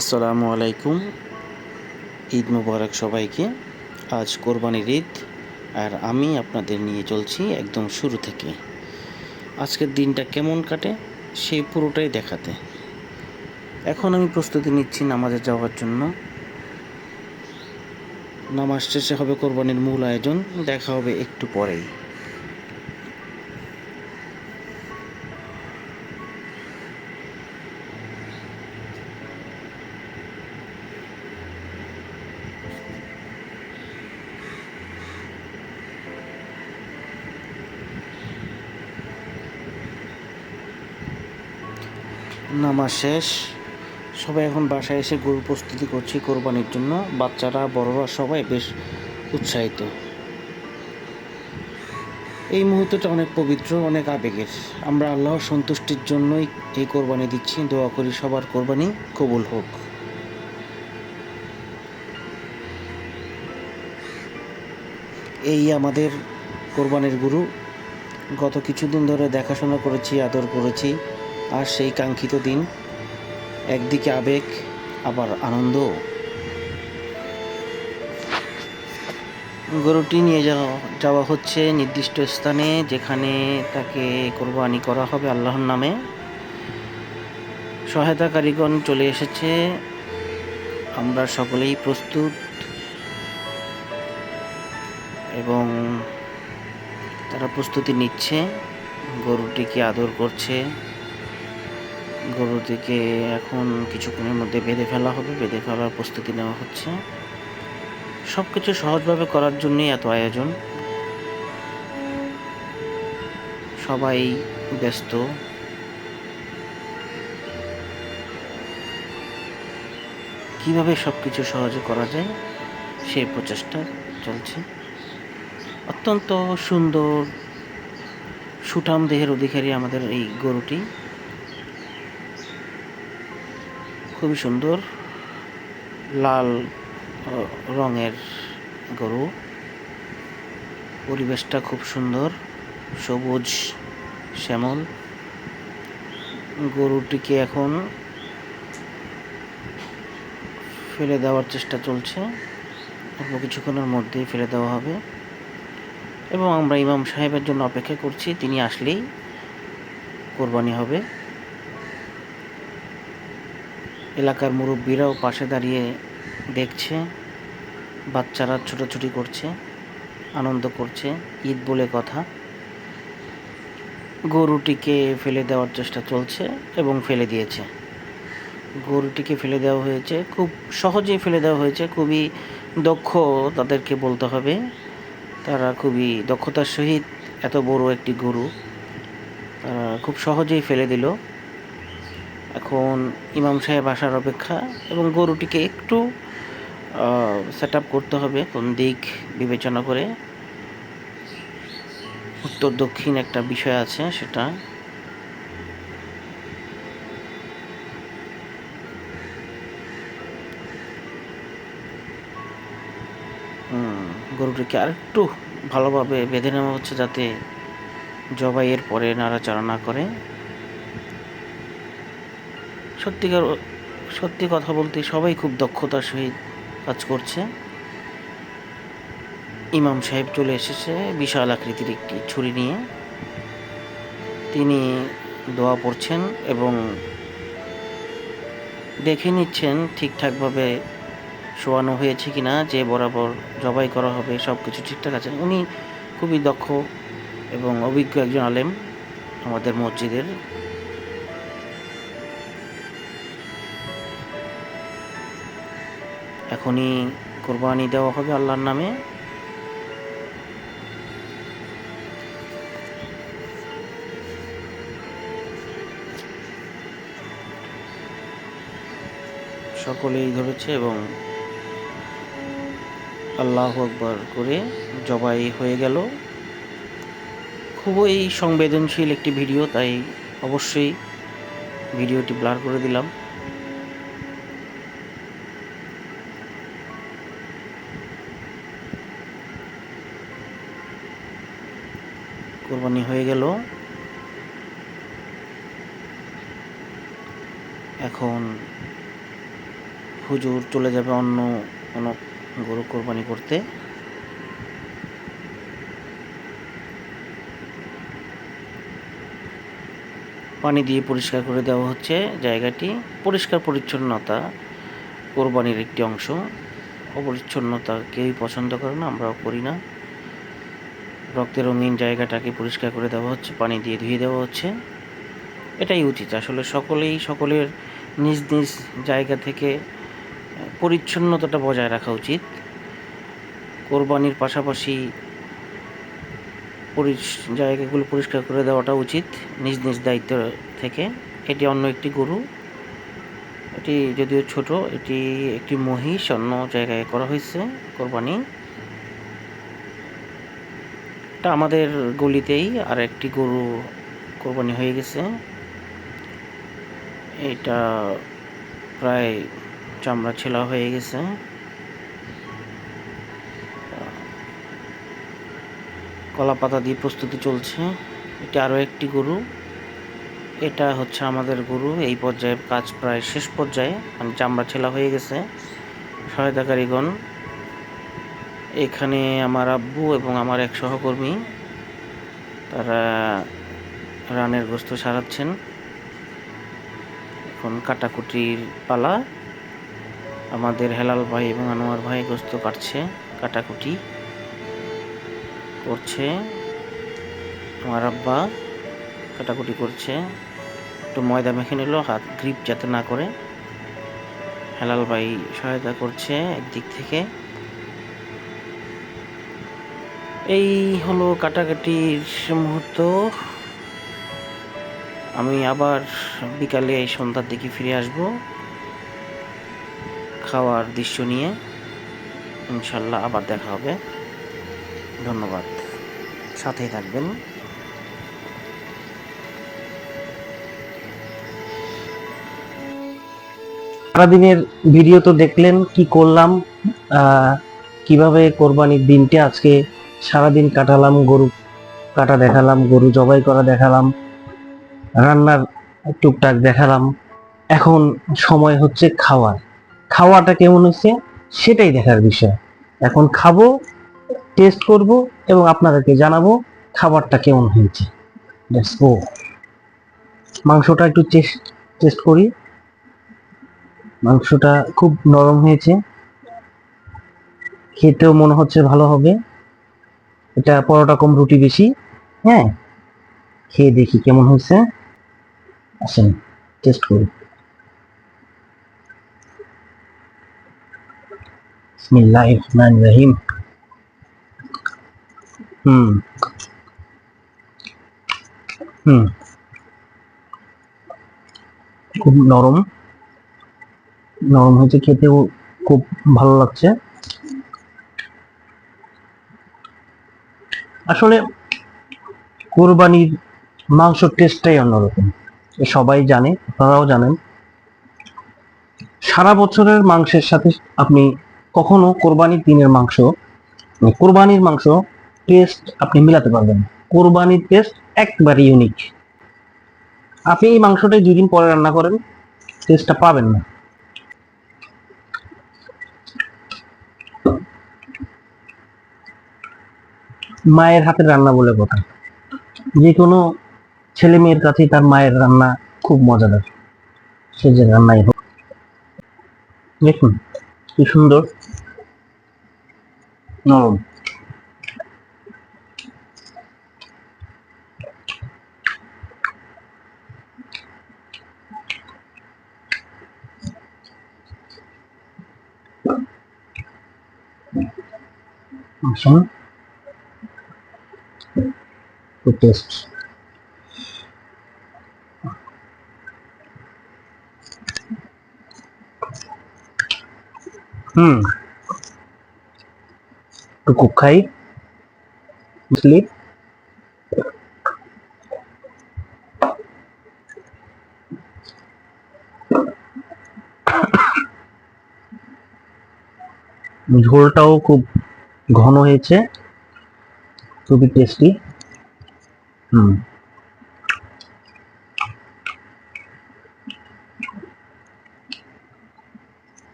আসসালামু আলাইকুম। ঈদ মুবারক সবাইকে। আজ কোরবানির ঈদ, আর আমি আপনাদের নিয়ে চলছি একদম শুরু থেকে। আজকের দিনটা কেমন কাটে সেই পুরোটাই দেখাতে। এখন আমি প্রস্তুতি নিচ্ছি নামাজে যাওয়ার জন্য। নামাজ শেষে হবে কোরবানির মূল আয়োজন, দেখা হবে একটু পরেই। নামাজ শেষ। সবাই এখন বাসায় এসে গরু প্রস্তুতি করছি কোরবানির জন্য। বাচ্চারা, বড়রা সবাই বেশ উৎসাহিত। এই মুহূর্তটা অনেক পবিত্র, অনেক আবেগের। আমরা আল্লাহর সন্তুষ্টির জন্যই এই কোরবানি দিচ্ছি। দোয়া করি সবার কোরবানি কবুল হোক। এই আমাদের কোরবানির গুরু। গত কিছুদিন ধরে দেখাশোনা করেছি, আদর করেছি। আর সেই কাঙ্ক্ষিত দিন, একদিকে আবেগ, আবার আনন্দ। গরুটি নিয়ে যাওয়া যাওয়া হচ্ছে নির্দিষ্ট স্থানে, যেখানে তাকে কোরবানি করা হবে আল্লাহর নামে। সহায়তাকারীগণ চলে এসেছে। আমরা সকলেই প্রস্তুত। এবং তারা প্রস্তুতি নিচ্ছে। গরুটিকে আদর করছে। গরুটিকে এখন কিছুক্ষণের মধ্যে বেঁধে ফেলা হবে, বেঁধে ফেলার প্রস্তুতি নেওয়া হচ্ছে। সব কিছু সহজভাবে করার জন্যই এত আয়োজন। সবাই ব্যস্ত। কীভাবে সব কিছু সহজে করা যায় সেই প্রচেষ্টা চলছে। অত্যন্ত সুন্দর, সুঠাম দেহের অধিকারী আমাদের এই গরুটি। খুবই সুন্দর, লাল রঙের গরু। পরিবেশটা খুব সুন্দর, সবুজ, শ্যামল। গরুটিকে এখন ফেলে দেওয়ার চেষ্টা চলছে। অল্প কিছুক্ষণের মধ্যেই ফেলে দেওয়া হবে। এবং আমরা ইমাম সাহেবের জন্য অপেক্ষা করছি, তিনি আসলেই কোরবানি হবে। এলাকার মুরব্বীরাও পাশে দাঁড়িয়ে দেখছে, বাচ্চারা ছোটাছুটি করছে, আনন্দ করছে, ঈদ বলে কথা। গরুটিকে ফেলে দেওয়ার চেষ্টা চলছে এবং ফেলে দিয়েছে। গরুটিকে ফেলে দেওয়া হয়েছে, খুব সহজেই ফেলে দেওয়া হয়েছে, খুবই দক্ষ তাদেরকে বলতে হবে। তারা খুবই দক্ষতার সহিত এত বড় একটি গরু, তারা খুব সহজেই ফেলে দিল। এখন ইমাম সাহেব আসার অপেক্ষা এবং গরুটিকে একটু সেট করতে হবে কোন দিক বিবেচনা করে। উত্তর দক্ষিণ একটা বিষয় আছে সেটা। গরুটিকে আরেকটু ভালোভাবে বেঁধে নেওয়া হচ্ছে যাতে জবাইয়ের পরে নাড়াচাড়া না করে। সত্যিকার সত্যি কথা বলতে সবাই খুব দক্ষতার সহিত কাজ করছে। ইমাম সাহেব চলে এসেছে বিশাল আকৃতির একটি ছুরি নিয়ে। তিনি দোয়া পড়ছেন এবং দেখে নিচ্ছেন ঠিকঠাকভাবে শোয়ানো হয়েছে কি না যে বরাবর জবাই করা হবে সব কিছু ঠিকঠাক আছে। উনি খুবই দক্ষ এবং অভিজ্ঞ একজন আলেম আমাদের মসজিদের এখনই কোরবানি দেওয়া হবে আল্লাহর নামে। সকলেই ধরেছে এবং আল্লাহ আকবর করে জবাই হয়ে গেল। খুবই সংবেদনশীল একটি ভিডিও, তাই অবশ্যই ভিডিওটি ব্লার করে দিলাম কোরবানি হয়ে গেল। এখন হুজুর চলে যাবে অন্য কোনো গরু কোরবানি করতে। পানি দিয়ে পরিষ্কার করে দেওয়া হচ্ছে জায়গাটি। পরিষ্কার পরিচ্ছন্নতা কোরবানির একটি অংশ। অপরিচ্ছন্নতা কেউই পছন্দ করে না, আমরাও করি না। রক্তের রঙিন জায়গাটাকে পরিষ্কার করে দেওয়া হচ্ছে, পানি দিয়ে ধুয়ে দেওয়া হচ্ছে। এটাই উচিত। আসলে সকলেই সকলের নিজ নিজ জায়গা থেকে পরিচ্ছন্নতাটা বজায় রাখা উচিত। কোরবানির পাশাপাশি জায়গাগুলো পরিষ্কার করে দেওয়াটা উচিত, নিজ নিজ দায়িত্ব থেকে। এটি অন্য একটি গরু। এটি যদিও ছোট, এটি একটি মহিষ, অন্য জায়গায় করা হয়েছে কোরবানি। এটা আমাদের গলিতেই আর একটি গরু কোরবানি হয়ে গেছে। এটা প্রায় চামড়া ছেলা হয়ে গেছে। কলা পাতা দিয়ে প্রস্তুতি চলছে। এটা আরও একটি গরু। এটা হচ্ছে আমাদের গরু। এই পর্যায়ে কাজ প্রায় শেষ পর্যায়ে। মানে চামড়া ছেলা হয়ে গেছে। সহায়তাকারীগণ এখানে আমার আব্বু এবং আমার এক সহকর্মী, তারা রানের গোস্ত সারাচ্ছেন। এখন কাটাকুটির পালা। আমাদের হেলাল ভাই এবং আনোয়ার ভাই গোস্ত কাটছে, কাটাকুটি করছে। আমার আব্বা কাটাকুটি করছে। একটু ময়দা মেখে নিল, হাত গ্রিপ যাতে না করে। হেলাল ভাই সহায়তা করছে একদিক থেকে। এই হলো কাটাকাটির মুহূর্ত। আমি আবার বিকালে সন্ধ্যার দিকে ফিরে আসব খাওয়ার দৃশ্য নিয়ে। ইনশাল্লাহ আবার দেখা হবে। ধন্যবাদ। সাথেই থাকবেন। সারাদিনের ভিডিও তো দেখলেন, কি করলাম কীভাবে কোরবানির দিনটা আজকে সারাদিন কাটালাম, গরু কাটা দেখালাম, গরু জবাই করা দেখালাম, রান্নার টুকটাক দেখালাম। এখন সময় হচ্ছে খাওয়ার। খাওয়াটা কেমন হচ্ছে সেটাই দেখার বিষয়। এখন খাব টেস্ট করব এবং আপনাদেরকে জানাব খাবারটা কেমন হয়েছে। মাংসটা একটু টেস্ট করি। মাংসটা খুব নরম হয়েছে। খেতেও মনে হচ্ছে ভালো হবে। এটা পরোটা কম রুটি বেশি। হ্যাঁ? খেয়ে দেখি কেমন হয়েছে। আসেন টেস্ট করি। খুব নরম। নরম হয়েছে, খেতেও খুব ভালো লাগছে। আসলে কোরবানির মাংসর টেস্টটাই অন্যরকম। সবাই জানে, আপনারাও জানেন। সারা বছরের মাংসের সাথে আপনি কখনো কোরবানির দিনের মাংস মানে কোরবানির মাংস টেস্ট আপনি মিলাতে পারবেন কোরবানির টেস্ট একবারে ইউনিক আপনি এই মাংসটাই দুদিন পরে রান্না করেন টেস্টটা পাবেন না। মায়ের হাতের রান্না বলে কথা। যে কোনো ছেলে মেয়ের কাছেই তার মায়ের রান্না খুব মজাদার। সে যে রান্নাই হোক। দেখুন, কি সুন্দর। নরম। আসুন। To taste. হুম টুকু খাই বুঝলি ঝোলটাও খুব ঘন হয়েছে। খুবই tasty. Hmm.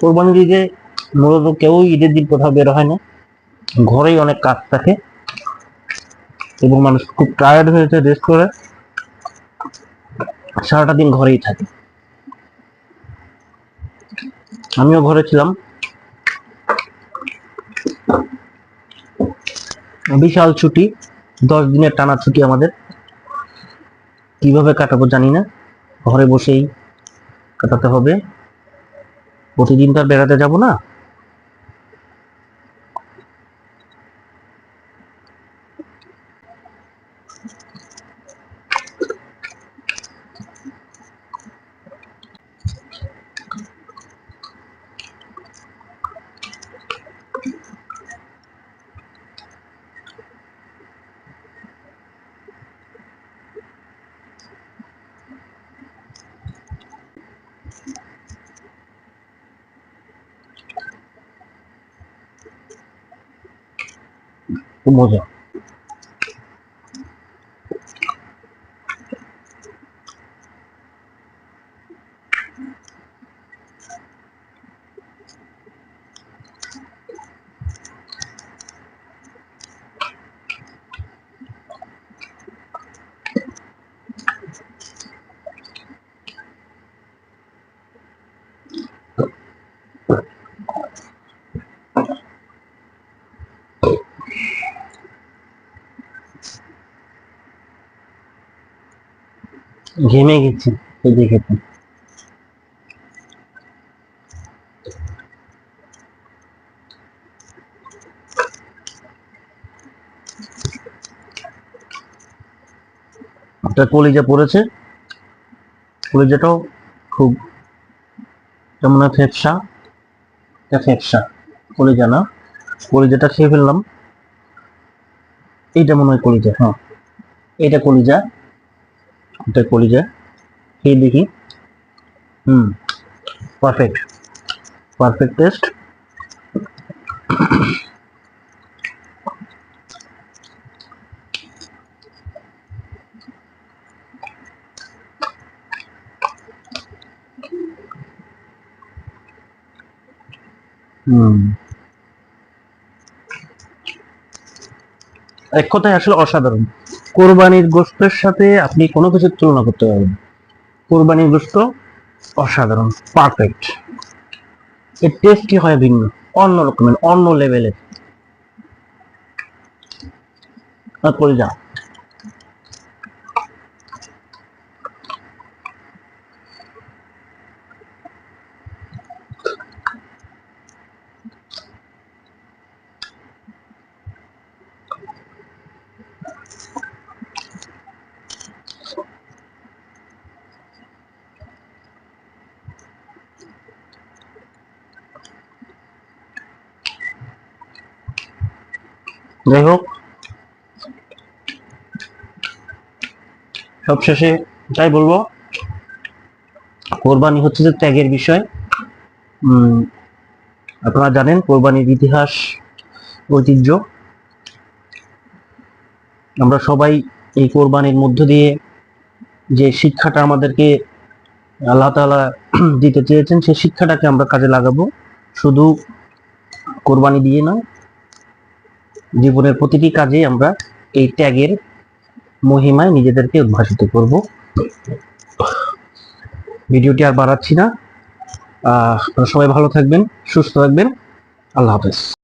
কোরবানির ঈদে মূলত কেউ ঈদের দিন কোথাও বের হয় না ঘরেই অনেক কাজ থাকে এবং মানুষ খুব টায়ার্ড হয়েছে রেস্ট করে সারাটা দিন ঘরেই থাকে আমিও ঘরে ছিলাম। বিশাল ছুটি, দশ দিনের টানা ছুটি আমাদের। কীভাবে কাটাবো জানি না। ঘরে বসেই কাটাতে হবে। প্রতিদিন তো আর বেড়াতে যাব না। খুব মজা ঘেমে গেছি এই দেখে তো। একটা কলিজা পড়েছে। কলিজাটাও খুব যেমন ফেপসা এটা ফেপসা কলিজা না, কলিজাটা খেয়ে ফেললাম। এইটা মনে হয় কলিজা হ্যাঁ। এটা কলিজা। এটা কলিজা খেয়ে দেখি। হুম পারফেক্ট পারফেক্ট টেস্ট এক কথায় আসলে অসাধারণ। কোরবানির গোস্তের সাথে আপনি কোনো কিছুর তুলনা করতে পারবেন। কোরবানির গোস্ত অসাধারণ পারফেক্ট এর টেস্ট টেস্টই হয় ভিন্ন, অন্য রকমের, অন্য লেভেলের তারপরে কলিজা যাই হোক সবশেষে যাই বলব, কোরবানি হচ্ছে যে ত্যাগের বিষয়। আপনারা জানেন কোরবানির ইতিহাস, ঐতিহ্য। আমরা সবাই এই কোরবানির মধ্য দিয়ে যে শিক্ষাটা আমাদেরকে আল্লাহ তাআলা দিতে চেয়েছেন, সেই শিক্ষাটাকে আমরা কাজে লাগাবো। শুধু কোরবানি দিয়ে নয় জীবনের প্রতিটি কাজে আমরা এই ত্যাগের মহিমায় নিজেদেরকে উদ্ভাসিত করব। ভিডিওটি আর বাড়াচ্ছি না। সবাই ভালো থাকবেন, সুস্থ থাকবেন। আল্লাহ হাফেজ।